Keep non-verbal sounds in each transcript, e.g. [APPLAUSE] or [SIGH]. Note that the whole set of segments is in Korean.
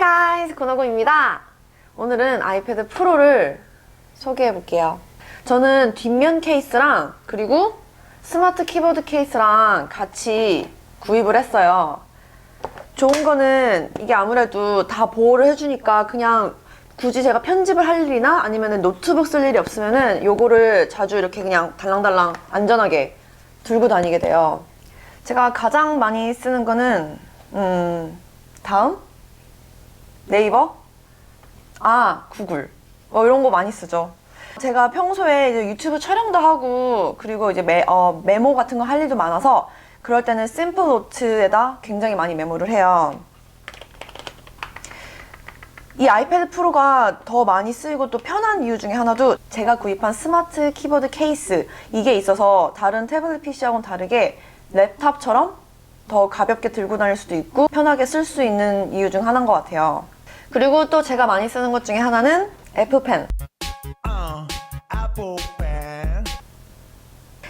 Hi guys, 고노고입니다. 오늘은 아이패드 프로를 소개해 볼게요. 저는 뒷면 케이스랑 그리고 스마트 키보드 케이스랑 같이 구입을 했어요. 좋은 거는 이게 아무래도 다 보호를 해주니까 그냥 굳이 제가 편집을 할 일이나 아니면 노트북 쓸 일이 없으면은 요거를 자주 이렇게 그냥 달랑달랑 안전하게 들고 다니게 돼요. 제가 가장 많이 쓰는 거는 음 다음 네이버 아 구글 뭐 이런 거 많이 쓰죠. 제가 평소에 이제 유튜브 촬영도 하고 그리고 이제 메, 어, 메모 같은 거 할 일도 많아서 그럴 때는 심플 노트에다 굉장히 많이 메모를 해요. 이 아이패드 프로가 더 많이 쓰이고 또 편한 이유 중에 하나도 제가 구입한 스마트 키보드 케이스 이게 있어서 다른 태블릿 PC하고는 다르게 랩탑처럼 더 가볍게 들고 다닐 수도 있고 편하게 쓸 수 있는 이유 중 하나인 것 같아요. 그리고 또 제가 많이 쓰는 것 중에 하나는 애플펜. pen.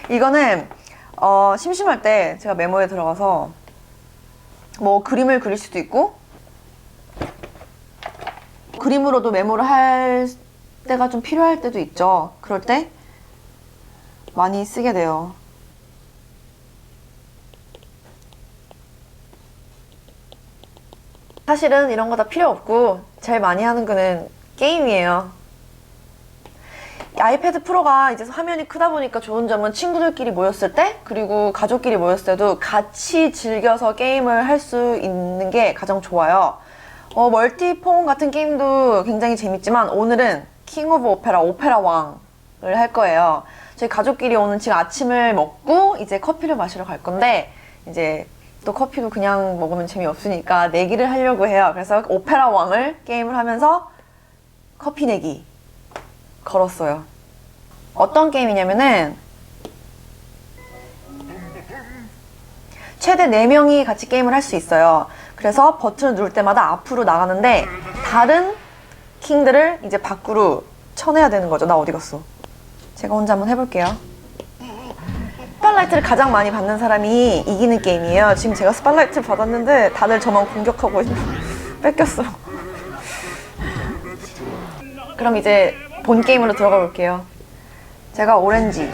이거는 어, 심심할 때 제가 메모에 들어가서 뭐 그림을 그릴 수도 있고 그림으로도 메모를 할 때가 좀 필요할 때도 있죠. 그럴 때 많이 쓰게 돼요. 사실은 이런 거 다 필요 없고 제일 많이 하는 거는 게임이에요. 아이패드 프로가 이제 화면이 크다 보니까 좋은 점은 친구들끼리 모였을 때 그리고 가족끼리 모였을 때도 같이 즐겨서 게임을 할 수 있는 게 가장 좋아요. 어, 멀티폰 같은 게임도 굉장히 재밌지만 오늘은 킹 오브 오페라 오페라 왕을 할 거예요. 저희 가족끼리 오늘 지금 아침을 먹고 이제 커피를 마시러 갈 건데 이제 또 커피도 그냥 먹으면 재미없으니까 내기를 하려고 해요. 그래서 오페라 왕을 게임을 하면서 커피 내기 걸었어요. 어떤 게임이냐면은 최대 4명이 같이 게임을 할 수 있어요. 그래서 버튼을 누를 때마다 앞으로 나가는데 다른 킹들을 이제 밖으로 쳐내야 되는 거죠. 나 어디 갔어? 제가 혼자 한번 해볼게요. 스팟라이트를 가장 많이 받는 사람이 이기는 게임이에요. 지금 제가 스팟라이트를 받았는데 다들 저만 공격하고 [LAUGHS] 뺏겼어. 그럼 이제 본 게임으로 들어가 볼게요. 제가 오렌지.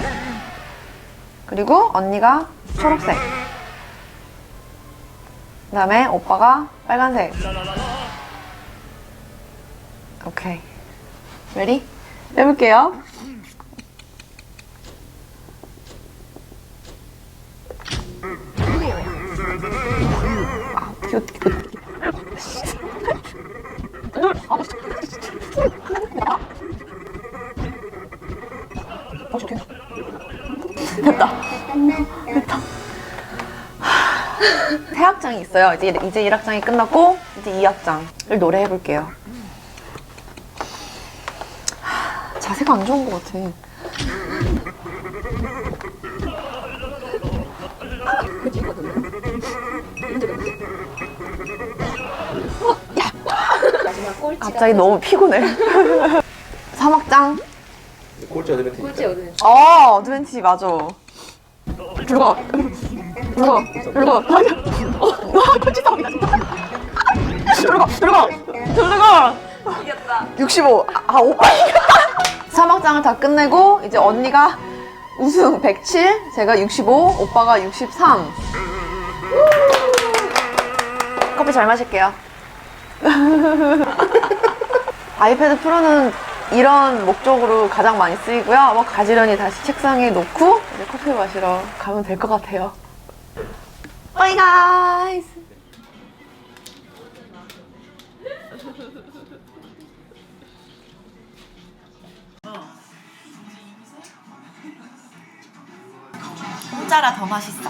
그리고 언니가 초록색. 그 다음에 오빠가 빨간색. 오케이. 레디? 해볼게요. 됐다. 됐다. 새 학장이 있어요. 이제 이제 1학장이 끝났고 이제 2학장을 노래해 볼게요. 자세가 안 좋은 것 같아. 갑자기 너무 피곤해. [LAUGHS] 3학장. 꼴찌 어드밴티지 꼴찌 어, 어드벤티 맞아. 들어가. 들어가. 들어가. 와, 꼴찌 싸움이다, 진짜. 들어가. 들어가. 들어가. 이겼다. 65. 아, 오빠 이겼다. 3학장을 다 끝내고 이제 언니가 우승 107, 제가 65, 오빠가 63. 커피 잘 마실게요. [LAUGHS] 아이패드 프로는 이런 목적으로 가장 많이 쓰이고요. 뭐 가지런히 다시 책상에 놓고 이제 커피 마시러 가면 될 것 같아요. Bye guys. 공짜라 더 맛있어.